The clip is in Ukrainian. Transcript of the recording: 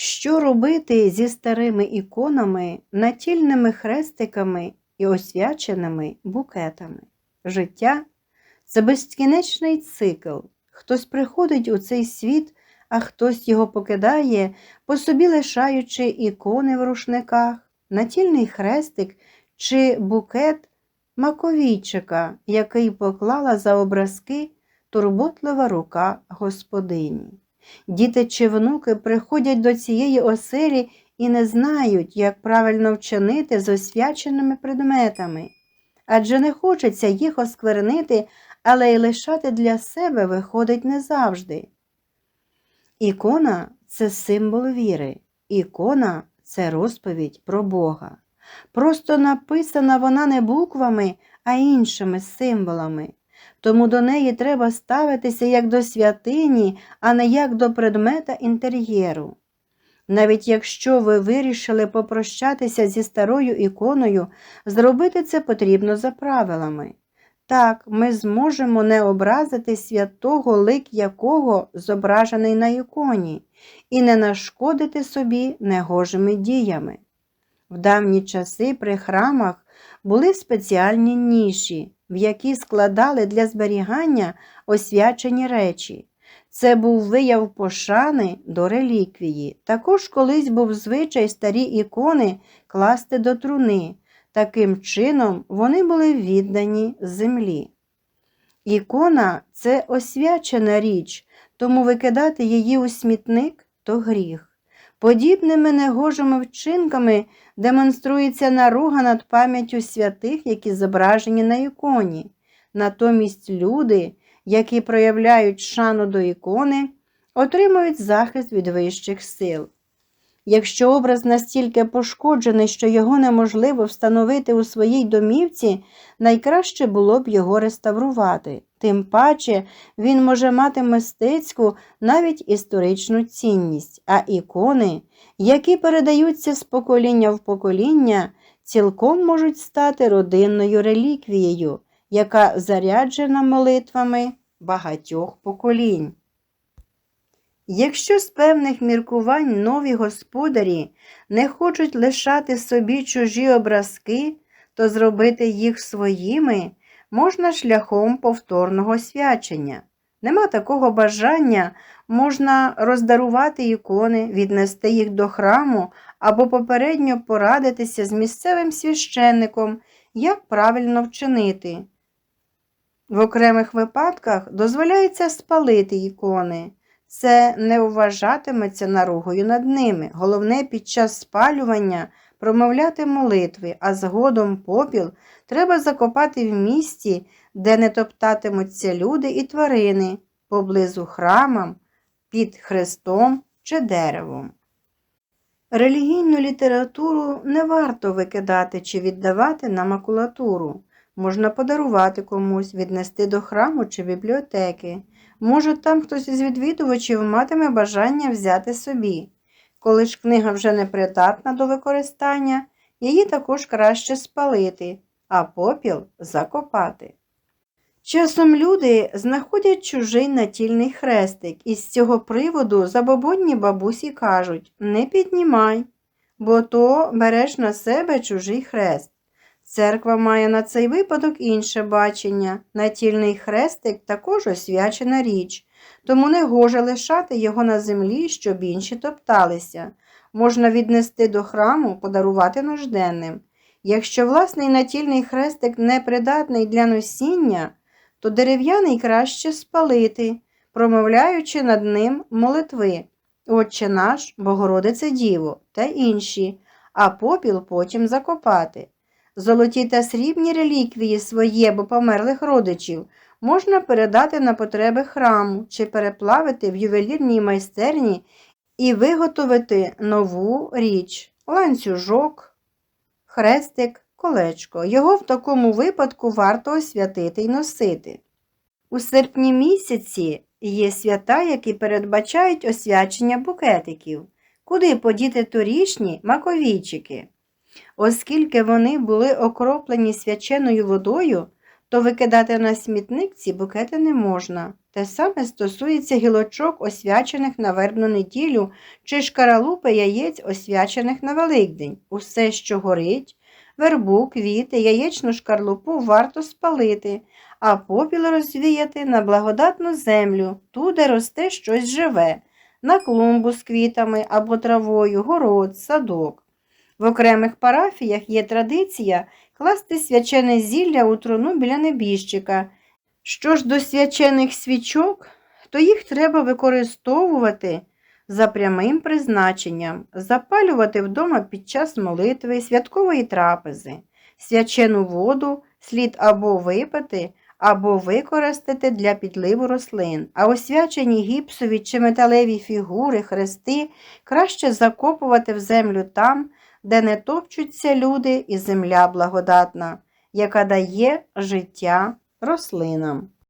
Що робити зі старими іконами, натільними хрестиками і освяченими букетами? Життя це безкінечний цикл. Хтось приходить у цей світ, а хтось його покидає, по собі лишаючи ікони в рушниках, натільний хрестик чи букет маковійчика, який поклала за образки турботлива рука господині. Діти чи внуки приходять до цієї оселі і не знають, як правильно вчинити з освяченими предметами, адже не хочеться їх осквернити, але й лишати для себе виходить не завжди. Ікона це символ віри, ікона це розповідь про Бога. Просто написана вона не буквами, а іншими символами. Тому до неї треба ставитися як до святині, а не як до предмета інтер'єру. Навіть якщо ви вирішили попрощатися зі старою іконою, зробити це потрібно за правилами. Так, ми зможемо не образити святого, лик якого зображений на іконі, і не нашкодити собі негожими діями. В давні часи при храмах були спеціальні ніші, в які складали для зберігання освячені речі. Це був вияв пошани до реліквії. Також колись був звичай старі ікони класти до труни. Таким чином вони були віддані землі. Ікона це освячена річ, тому викидати її у смітник то гріх. Подібними негожими вчинками демонструється наруга над пам'яттю святих, які зображені на іконі. Натомість люди, які проявляють шану до ікони, отримують захист від вищих сил. Якщо образ настільки пошкоджений, що його неможливо встановити у своїй домівці, найкраще було б його реставрувати. Тим паче він може мати мистецьку, навіть історичну цінність, а ікони, які передаються з покоління в покоління, цілком можуть стати родинною реліквією, яка заряджена молитвами багатьох поколінь. Якщо з певних міркувань нові господарі не хочуть лишати собі чужі образки, то зробити їх своїми можна шляхом повторного свячення. Нема такого бажання, можна роздарувати ікони, віднести їх до храму або попередньо порадитися з місцевим священником, як правильно вчинити. В окремих випадках дозволяється спалити ікони. Це не вважатиметься наругою над ними. Головне під час спалювання промовляти молитви, а згодом попіл треба закопати в місці, де не топтатимуться люди і тварини, поблизу храмам, під хрестом чи деревом. Релігійну літературу не варто викидати чи віддавати на макулатуру. Можна подарувати комусь, віднести до храму чи бібліотеки. Може, там хтось із відвідувачів матиме бажання взяти собі. Коли ж книга вже не придатна до використання, її також краще спалити, а попіл закопати. Часом люди знаходять чужий натільний хрестик, і з цього приводу забобонні бабусі кажуть не піднімай, бо то береш на себе чужий хрест. Церква має на цей випадок інше бачення. Натільний хрестик також освячена річ, тому не гоже лишати його на землі, щоб інші топталися. Можна віднести до храму, подарувати нужденним. Якщо власний натільний хрестик непридатний для носіння, то дерев'яний краще спалити, промовляючи над ним молитви Отче наш, Богородице Діво та інші, а попіл потім закопати. Золоті та срібні реліквії свої або померлих родичів можна передати на потреби храму чи переплавити в ювелірній майстерні і виготовити нову річ, ланцюжок, хрестик, колечко. Його в такому випадку варто освятити й носити. У серпні місяці є свята, які передбачають освячення букетиків, куди подіти торішні маковійчики. Оскільки вони були окроплені свяченою водою, то викидати на смітник ці букети не можна. Те саме стосується гілочок, освячених на вербну неділю, чи шкаралупи яєць, освячених на Великдень. Усе, що горить, вербу, квіти, яєчну шкарлупу варто спалити, а попіл розвіяти на благодатну землю, ту, де росте щось живе, на клумбу з квітами або травою, город, садок. В окремих парафіях є традиція класти свячене зілля у труну біля небіжчика. Що ж до свячених свічок, то їх треба використовувати за прямим призначенням, запалювати вдома під час молитви, святкової трапези. Свячену воду слід або випити, або використати для підливу рослин, а освячені гіпсові чи металеві фігури, хрести краще закопувати в землю там, де не топчуться люди і земля благодатна, яка дає життя рослинам.